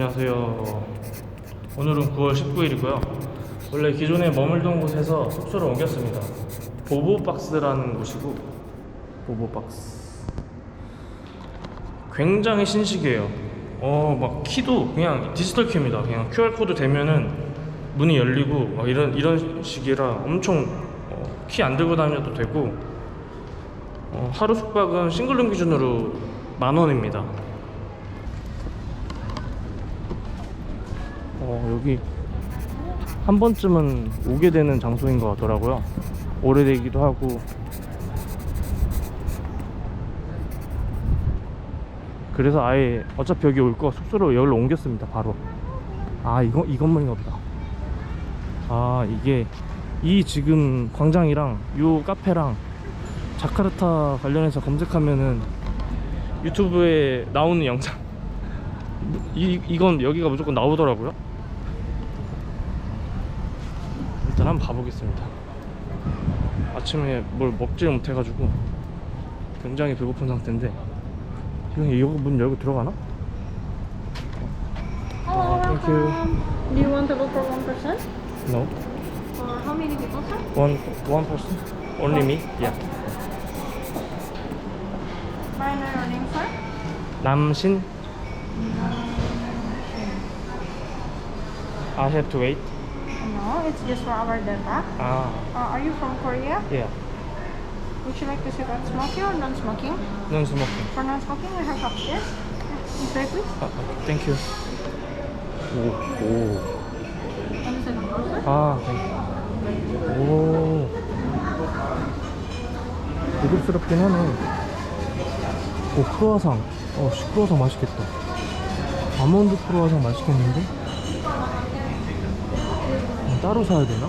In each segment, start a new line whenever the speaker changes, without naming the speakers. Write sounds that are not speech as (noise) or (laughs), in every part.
안녕하세요. 오늘은 9월 19일이고요. 원래 기존에 머물던 곳에서 숙소를 옮겼습니다. 보보박스라는 곳이고, 보보박스. 굉장히 신식이에요. 어, 막 키도 그냥 디지털 키입니다. 그냥 QR코드 되면은 문이 열리고 막 이런, 이런 식이라 엄청 어, 키안 들고 다녀도 되고, 어, 하루 숙박은 싱글룸 기준으로 만 원입니다. 여기 한 번쯤은 오게 되는 장소인 것 같더라고요. 오래되기도 하고. 그래서 아예 어차피 여기 올 거 숙소로 여기로 옮겼습니다. 바로. 아, 이거 이 건물인가 보다. 아, 이게 이 지금 광장이랑 요 카페랑 자카르타 관련해서 검색하면은 유튜브에 나오는 영상 이, 이건 여기가 무조건 나오더라고요 일단 한번 가보겠습니다 아침에 뭘 먹지를 못해가지고 굉장히 배고픈 상태인데 지금 이거 문 열고 들어가나?
Hello,
thank you.
welcome. Do you want to book for one person?
No
Or how many people, sir?
One, one person? Only me? Yeah
May I know your name, sir?
남신 I have to wait
No, it's just for our data.
아
Uh, are you from Korea?
yeah
Would you like to sit on smoking or non-smoking?
Non smoking
For non-smoking, we have upstairs. Way, please.
아, 오, 오.
Can you on closer?
아, 땡큐 오 고급스럽긴 하네 오, 크로와상 어, 씨, 크로와상 맛있겠다 아몬드 크로와상 맛있겠는데? 어, 따로 사야 되나?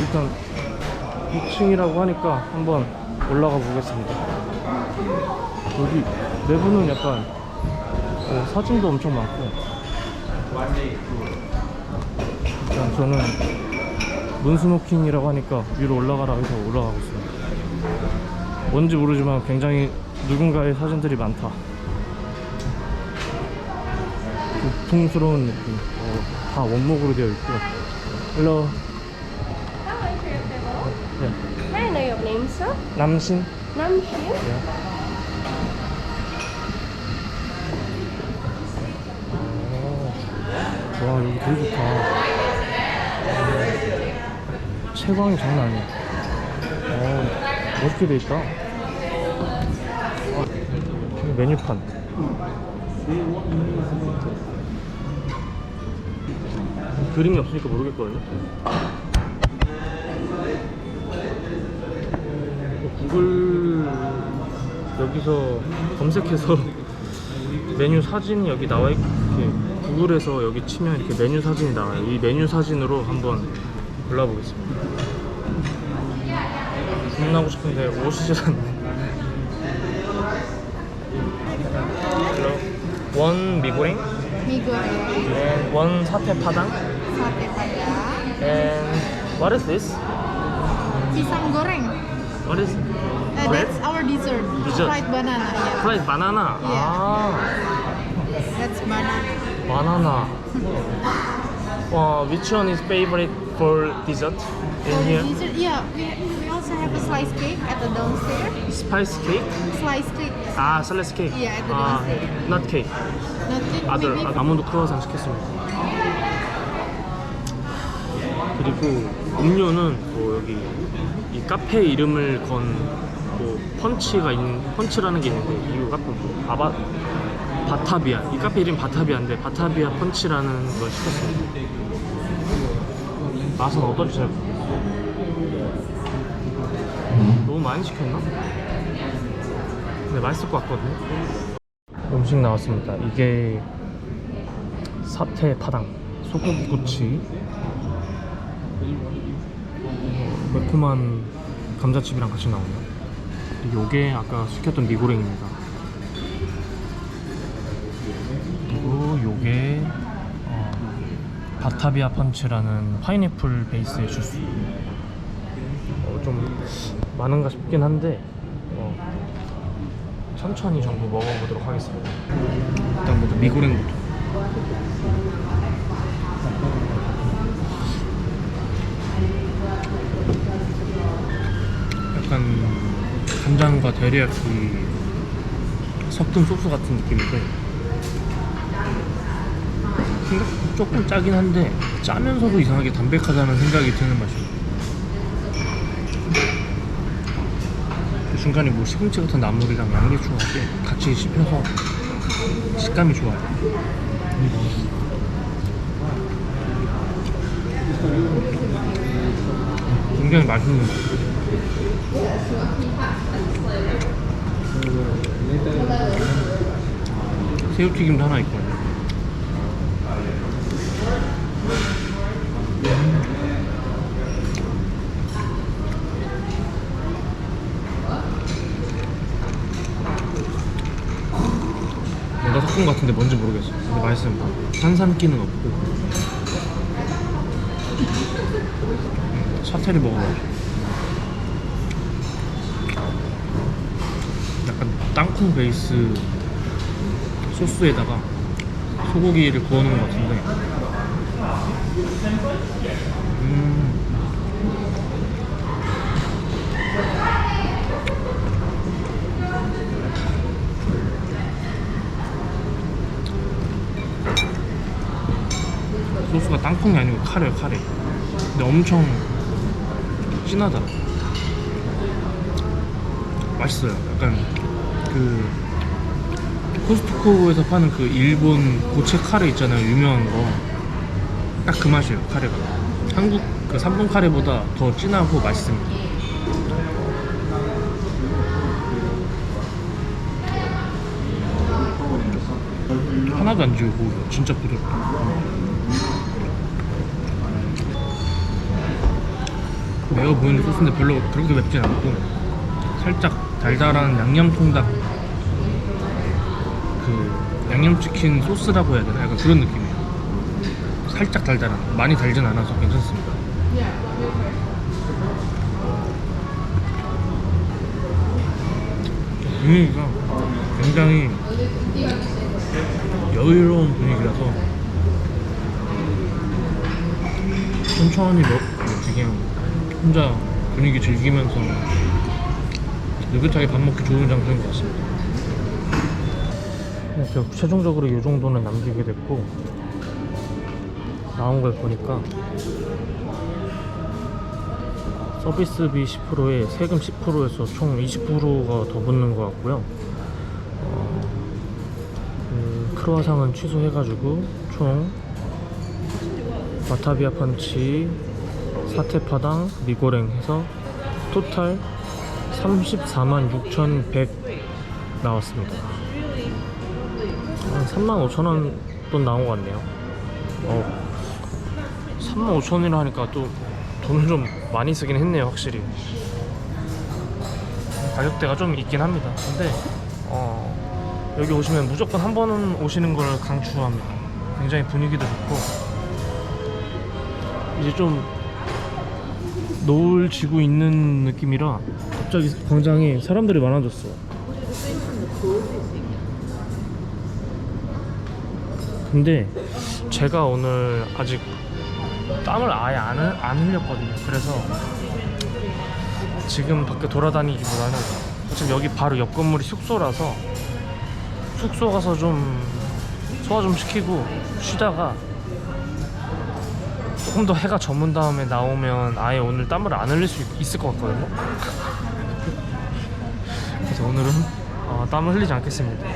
일단 2층이라고 하니까 한번 올라가 보겠습니다. 여기 내부는 약간 어, 사진도 엄청 많고. 일단 저는 문스모킹이라고 하니까 위로 올라가라 해서 올라가고 있습니다. 뭔지 모르지만 굉장히 누군가의 사진들이 많다 고풍스러운 느낌. 어, 다 원목으로 되어 있고. 헬로. 네.
May I know your name, sir?
남신.
Nam Shin.
와 여기 되게 좋다. 채광이 장난 아니야. 어, 멋있게 돼 있다. 아, 여기 메뉴판 그림이 없으니까 모르겠거든요 구글 여기서 검색해서 (laughs) 메뉴 사진이 여기 나와 있게 구글에서 여기 치면 이렇게 메뉴 사진이 나와요. 이 메뉴 사진으로 한번 골라보겠습니다. 주문하고 싶은데 오시질 않네. 원 미고랭, and 원 사태 파당,
sate padang,
and what is this?
pisang goreng.
What is
Uh,
bread?
that's our dessert.
Dessert.
Fried banana. Yeah.
Fried banana. 아,
That's banana.
banana. Uh, which one is favorite for dessert in
For
here?
dessert, yeah, we, we also have a slice cake at the downstairs.
Spice cake?
Slice cake.
아, 셀레스 케이크.
Yeah, at the
아,
downstairs.
넛 케이크.
Not cake.
아들
we, we,
아, 아몬드 크로와상 시켰습니다. 그리고 음료는 뭐 여기 이 카페 이름을 건 뭐 펀치가 있는 펀치라는 게 있는데 이 카페 뭐 아바 바타비아 이 카페 이름 바타비아인데 바타비아 펀치라는 걸 시켰습니다. 맛은 어떨지 잘 모르겠어요. 너무 많이 시켰나? 근데 맛있을 것 같거든요. 음식 나왔습니다. 이게 사태 파당, 소고기 꼬치, 어, 매콤한 감자칩이랑 같이 나오네요. 요게 아까 시켰던 미고랭입니다. 그리고 요게 어, 바타비아 펀치라는 파인애플 베이스의 주스. 어, 좀 많은가 싶긴 한데 어, 천천히 전부 먹어보도록 하겠습니다. 일단 먼저 미고랭부터. 약간 간장과 데리야끼 섞은 소스 같은 느낌인데 생각 조금 짜긴 한데 짜면서도 이상하게 담백하다는 생각이 드는 맛이에요. 그 중간에 뭐 시금치 같은 나물이랑 이렇게 같이 씹혀서 식감이 좋아요. 굉장히 맛있는 것 같아요. 새우튀김도 하나 있고. 뭔가 섞은 것 같은데 뭔지 모르겠어. 근데 맛있습니다 탄산기는 없고. 음, 사태를 먹어봐야죠 약간 땅콩 베이스 소스에다가 소고기를 구워 놓은 것 같은데. 음. 소스가 땅콩이 아니고 카레요 카레. 근데 엄청 진하다. 맛있어요. 약간 그 코스트코에서 파는 그 일본 고체 카레 있잖아요. 유명한 거. 딱 그 맛이에요 카레가. 한국 그 3분 카레보다 더 진하고 맛있습니다. 하나도 안 지우고 진짜 부드럽다. 매워 보이는 소스인데 별로 그렇게 맵진 않고 살짝 달달한 양념통닭 그 양념치킨 소스라고 해야 되나? 약간 그런 느낌이에요. 살짝 달달한, 많이 달진 않아서 괜찮습니다. 분위기가 굉장히 여유로운 분위기라서 천천히 먹, 그냥 혼자 분위기 즐기면서 느긋하게 밥 먹기 좋은 장소인 것 같습니다. 네, 결국 최종적으로 이 정도는 남기게 됐고 나온 걸 보니까 서비스비 10%에 세금 10%에서 총 20%가 더 붙는 것 같고요. 어, 그 크로아상은 취소해가지고 총 마타비아 펀치 사태파당 미고랭 해서 토탈 34만 6,100 나왔습니다. 한 3만 5천 원돈 나온 것 같네요. 어, 3만 5천 원이라 하니까 또 돈을 좀 많이 쓰긴 했네요, 확실히. 가격대가 좀 있긴 합니다. 근데 어, 여기 오시면 무조건 한 번은 오시는 걸 강추합니다. 굉장히 분위기도 좋고 이제 좀 노을 지고 있는 느낌이라 갑자기 광장에 사람들이 많아졌어. 근데 제가 오늘 아직 땀을 아예 안, 흘- 안 흘렸거든요. 그래서 지금 밖에 돌아다니기보다는 지금 여기 바로 옆 건물이 숙소라서 숙소 가서 좀 소화 좀 시키고 쉬다가 조금 더 해가 저문 다음에 나오면 아예 오늘 땀을 안 흘릴 수 있- 있을 것 같거든요. (laughs) 그래서 오늘은 어, 땀을 흘리지 않겠습니다.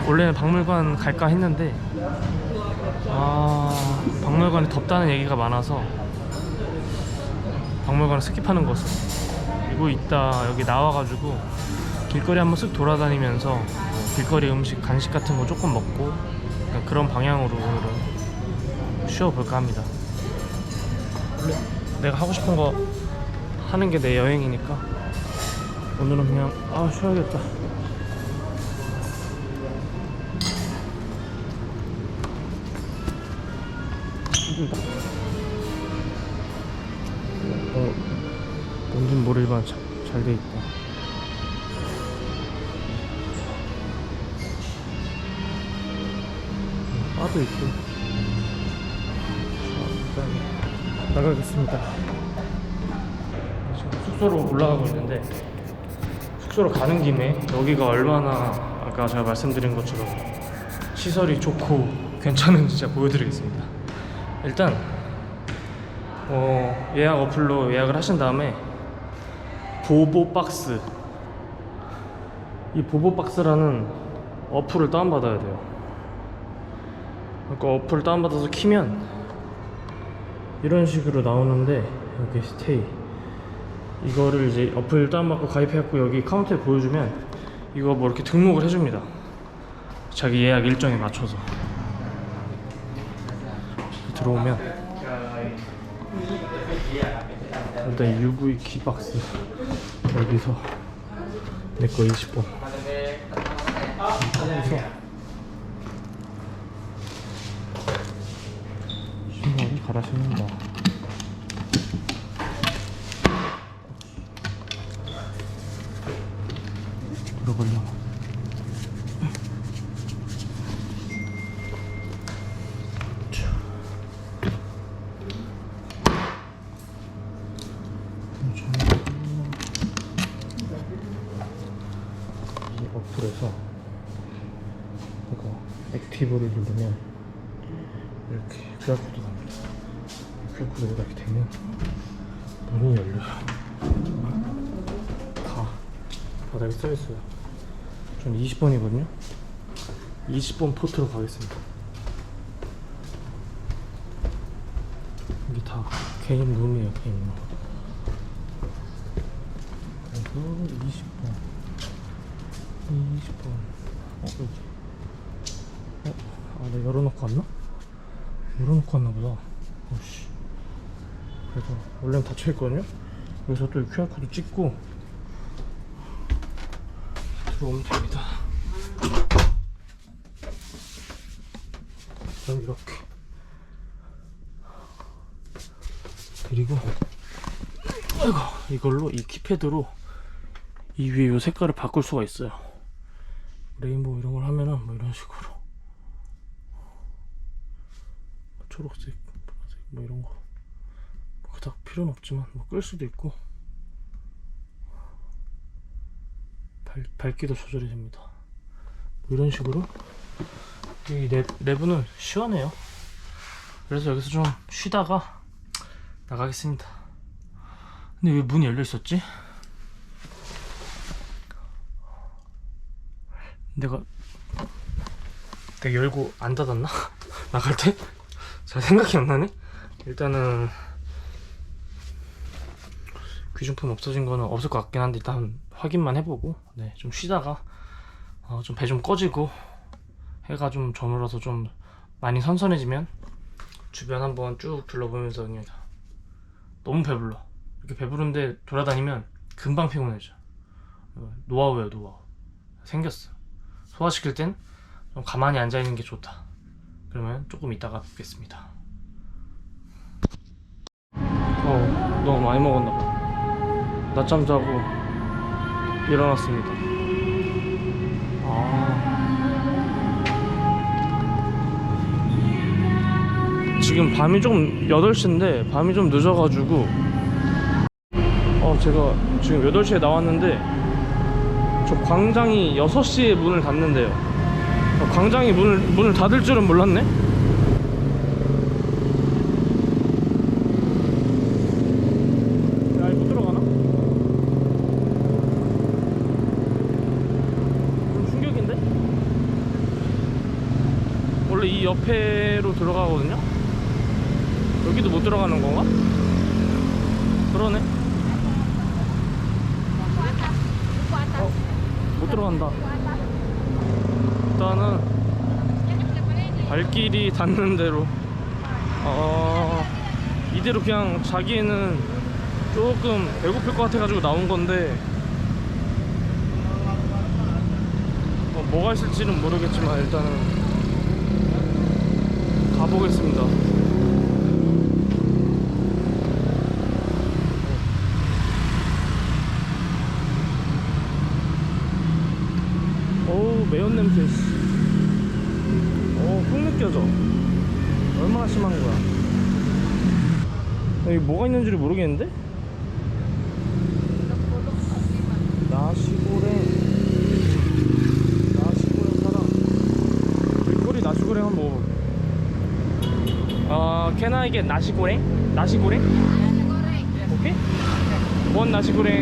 어, 원래는 박물관 갈까 했는데 아 박물관이 덥다는 얘기가 많아서 박물관을 스킵하는 것을 그리고 이따 여기 나와가지고 길거리 한번 쓱 돌아다니면서 뭐 길거리 음식 간식 같은 거 조금 먹고 그런 방향으로 오늘은 쉬어볼까 합니다. 원래 내가 하고 싶은 거 하는 게 내 여행이니까 오늘은 그냥 아 쉬어야겠다. 해준다 어, 뭔진 모르지만 잘 돼 있다. 음, 바도 있고. 자, 일단 나가겠습니다. 지금 숙소로 올라가고 있는데 숙소로 가는 김에 여기가 얼마나 아까 제가 말씀드린 것처럼 시설이 좋고 괜찮은지 제가 보여드리겠습니다. 일단 어, 예약 어플로 예약을 하신 다음에 보보 박스. 이 보보 박스라는 어플을 다운받아야 돼요. 그러니까 어플을 다운받아서 키면 이런 식으로 나오는데 여기 스테이. 이거를 이제 어플 다운받고 가입해갖고 여기 카운터에 보여주면 이거 뭐 이렇게 등록을 해줍니다. 자기 예약 일정에 맞춰서 들어오면 일단 UV 키박스 여기서 내 거 20번 여기서 신발을 갈아 신는다. 들어보려고 이 어플에서 이거 액티브를 누르면 이렇게 QR코드 나옵니다. QR코드가 이렇게 되면 문이 열려요. 다 바닥에 써 있어요. 전 20번이거든요. 20번 포트로 가겠습니다. 이게 다 개인 룸이에요, 개인 룸. 그리고 20번. 20번. 어, 여기. 어, 아, 내가 열어놓고 왔나? 열어놓고 왔나 보다. 어씨. 그래서, 원래는 닫혀있거든요? 여기서 또 QR코드 찍고, 들어오면 됩니다. 그럼 이렇게. 그리고, 아이고, 이걸로, 이 키패드로 이 위에 요 색깔을 바꿀 수가 있어요. 레인보우 이런 걸 하면은 뭐 이런 식으로 초록색, 보라색 뭐 이런 거 그닥 필요는 없지만 뭐 끌 수도 있고 밝, 밝기도 조절이 됩니다. 뭐 이런 식으로 이 랩, 랩은 시원해요. 그래서 여기서 좀 쉬다가 나가겠습니다. 근데 왜 문이 열려 있었지? 내가 내가 열고 안 닫았나? (laughs) 나갈 때? 잘 생각이 안 나네? 일단은 귀중품 없어진 거는 없을 것 같긴 한데 일단 확인만 해보고 네, 좀 쉬다가 어, 좀배 좀 꺼지고 해가 좀 저물어서 좀 많이 선선해지면 주변 한번 쭉 둘러보면서 그냥 너무 배불러. 이렇게 배부른데 돌아다니면 금방 피곤해져. 어, 노하우예요 노하우. 생겼어. 소화시킬 땐 좀 가만히 앉아있는 게 좋다 그러면 조금 이따가 뵙겠습니다. 어 너무 많이 먹었나 봐. 낮잠 자고 일어났습니다. 아. 지금 밤이 좀 8시인데 밤이 좀 늦어가지고. 어 제가 지금 8시에 나왔는데 저 광장이 6시에 문을 닫는데요. 어, 광장이 문을, 문을 닫을 줄은 몰랐네? 야, 이거 못 들어가나? 좀 충격인데? 원래 이 옆에로 들어가거든요? 여기도 못 들어가는 건가? 그러네. 어, 못 들어간다. 일단은 발길이 닿는 대로. 어, 이대로 그냥 자기는 조금 배고플 것 같아가지고 나온 건데. 어, 뭐가 있을지는 모르겠지만 일단은 가보겠습니다. 어우 매운 냄새 씨. 어훅 느껴져 여기 뭐가 있는지를 모르겠는데? 나시고랭 나시고랭 사람 길거리 나시고랭 한번 먹어볼게 어, can I get 나시고랭? 나시고랭? 오케이? 원 나시고랭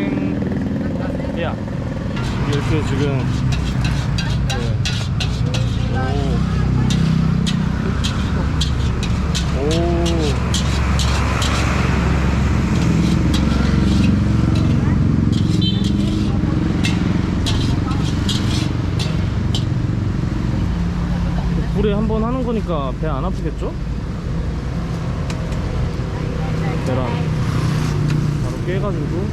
야 이렇게 지금 네. 오. 오. 불에 한 번 하는 거니까 배 안 아프겠죠? 계란 바로 깨가지고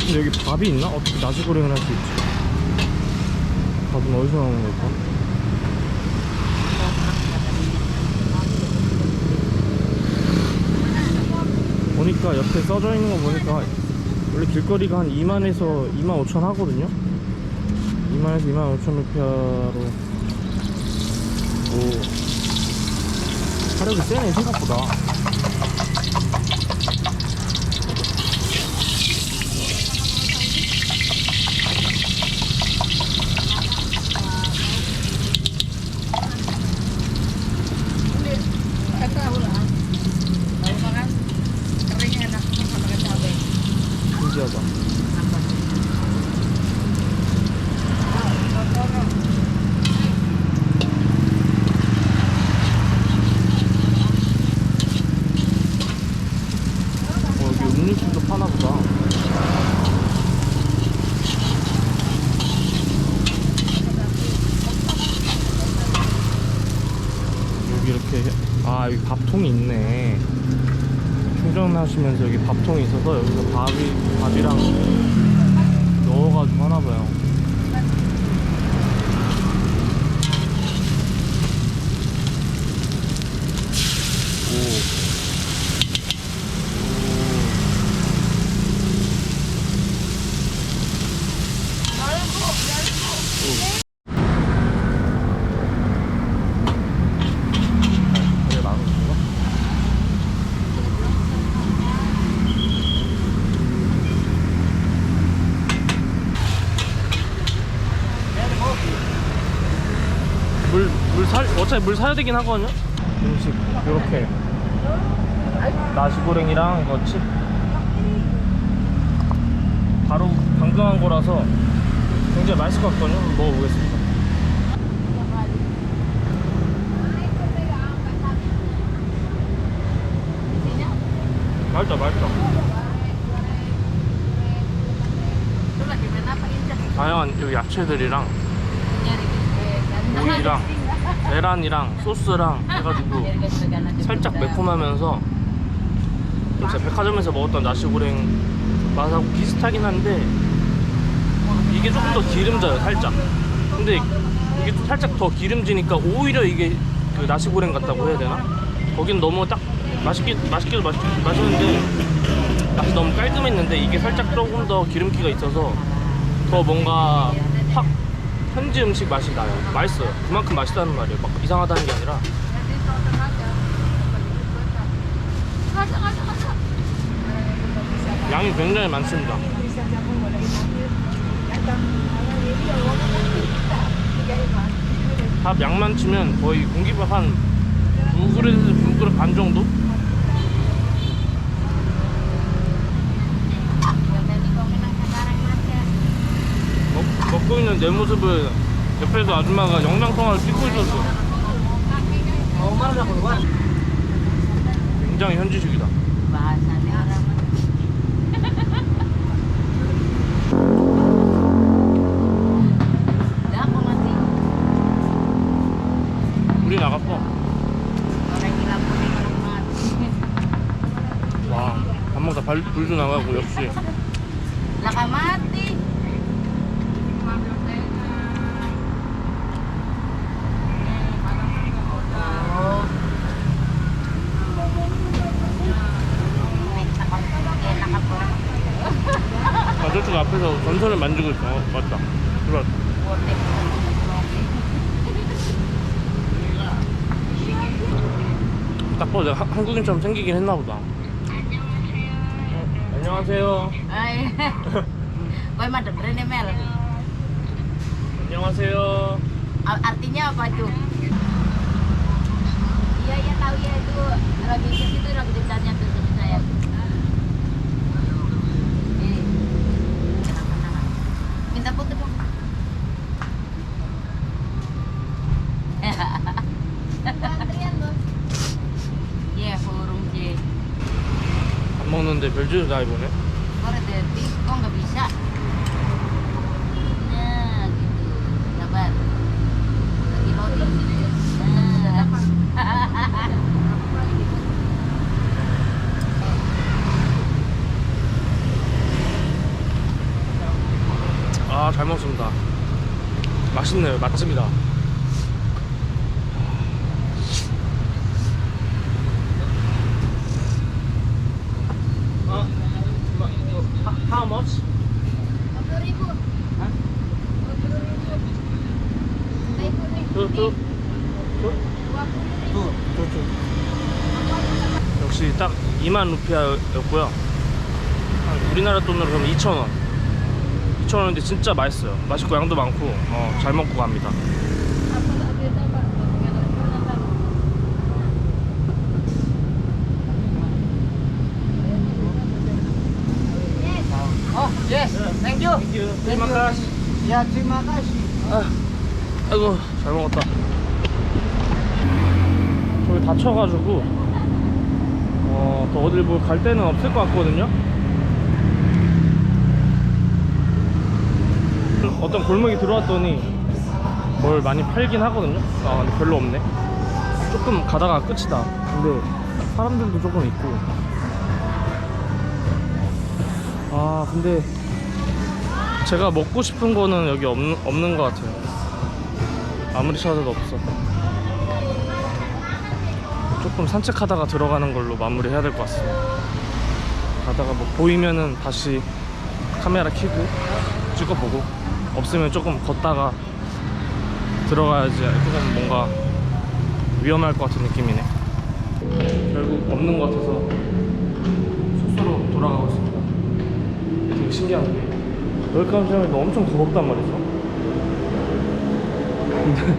근데 여기 밥이 있나? 어떻게 나시고랭을 할 수 있지? 밥은 어디서 나오는 걸까? 보니까 옆에 써져 있는 거 보니까 원래 길거리가 한 2만에서 2만 5천 하거든요 2만에서 2만 5천 루피아로. 오. 화력이 세네 생각보다 어, 여기 음료수도 파나 보다. 여기 이렇게 아 여기 밥통이 있네. 충전하시면서 여기 밥통이 있어서 여기서 밥이 밥이랑 넣어가지고 하나 봐요 오. 그래 나는 건가? 물, 물 사, 어차피 물 사야 되긴 하거든요? 음식, 요렇게. 나시고랭이랑 이거 칩. 바로 강경한 거라서 굉장히 맛있을 것 같거든요? 먹어보겠습니다. 맛있다, 맛있다. 다양한 요 야채들이랑 오이랑 계란이랑 소스랑 해가지고 살짝 매콤하면서 좀 제가 백화점에서 먹었던 나시고랭 맛하고 비슷하긴 한데 이게 조금 더 기름져요 살짝 근데 이게 좀 살짝 더 기름지니까 오히려 이게 그 나시고랭 같다고 해야 되나? 거긴 너무 딱 맛있게 맛있게도 맛있, 맛있는데 맛이 너무 깔끔했는데 이게 살짝 조금 더 기름기가 있어서 더 뭔가 확 현지 음식 맛이 나요 맛있어요 그만큼 맛있다는 말이에요 막 이상하다는 게 아니라 양이 굉장히 많습니다. 밥 양만 치면 거의 공기밥 한두 그릇에서 두 그릇 반 정도? 먹, 먹고 있는 내 모습을 옆에서 아줌마가 영상통화를 찍고 있었어. 굉장히 현지식이다. 우리 나갔어. 와, 밥 먹다 발, 불도 나가고 역시
Nakamati.
아, 저쪽 앞에서 전선을 만지고 있어. 어, 맞다. 들어왔다. 딱 봐도 내가 한- 한국인처럼 생기긴 했나 보다. 어, 안녕하세요.
Ay. Koy madam Rene Mel.
안녕하세요.
A- Artinya apa itu? Iya iya tahu ya itu lagi ke situ lagi ditanya tuh
먹는데 별주를 다 이번에.
Kok detik kok nggak bisa? Nah, gitu. Sabar. Lagi loading gitu. Nah.
아, 잘 먹습니다. 맛있네요. 맛집이다. 딱 2만 루피아였고요. 한 우리나라 돈으로 그러면 2,000원. 2,000원인데 진짜 맛있어요. 맛있고 양도 많고 어, 잘 먹고 갑니다. Terima kasih.
Terima kasih.
아, 아이고 잘 먹었다. 저기 다쳐가지고 어, 또 어딜 뭐 갈 데는 없을 것 같거든요. 어떤 골목에 들어왔더니 뭘 많이 팔긴 하거든요. 아 근데 별로 없네. 조금 가다가 끝이다. 근데 사람들도 조금 있고. 아 근데 제가 먹고 싶은 거는 여기 없는, 없는 것 같아요. 아무리 찾아도 없어. 조금 산책하다가 들어가는 걸로 마무리해야 될 것 같습니다. 가다가 뭐 보이면은 다시 카메라 켜고 찍어보고 없으면 조금 걷다가 들어가야지 조금 뭔가 위험할 것 같은 느낌이네. 결국 없는 것 같아서 숙소로 돌아가고 있습니다. 되게 신기한 게 웰컴 샵에도 엄청 더럽단 말이죠. 근데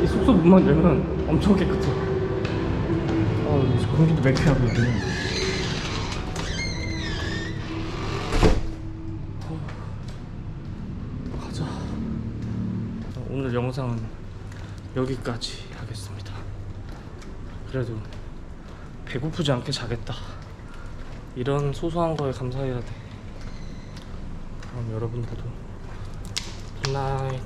(laughs) 이 숙소 문만 열면 엄청 깨끗해. 아, 공기도 매캐하고 있네. 가자. 오늘 영상은 여기까지 하겠습니다. 그래도 배고프지 않게 자겠다. 이런 소소한 거에 감사해야 돼. 그럼 여러분들도 굿나잇